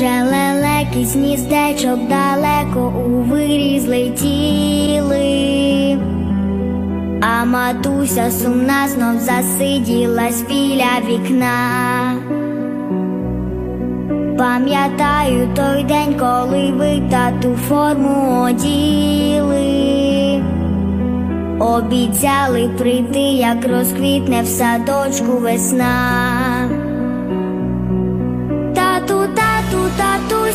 Вже лелеки з гніздечок далеко у вирі злетіли, а матуся сумна знов засиділась біля вікна. Пам'ятаю той день, коли ви тату форму оділи. Обіцяли прийти, як розквітне в садочку весна.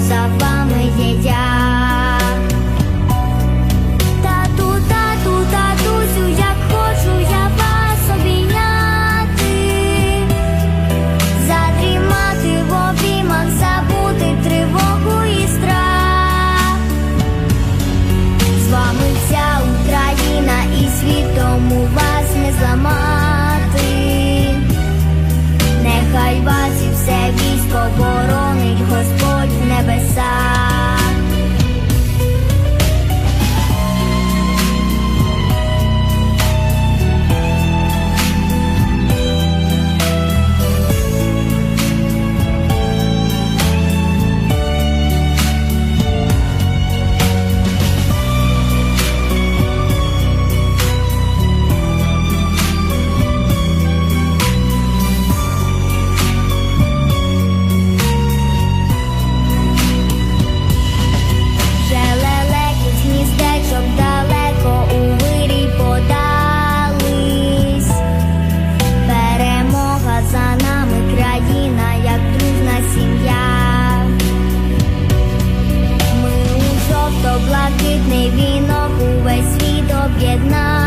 sounds objednal.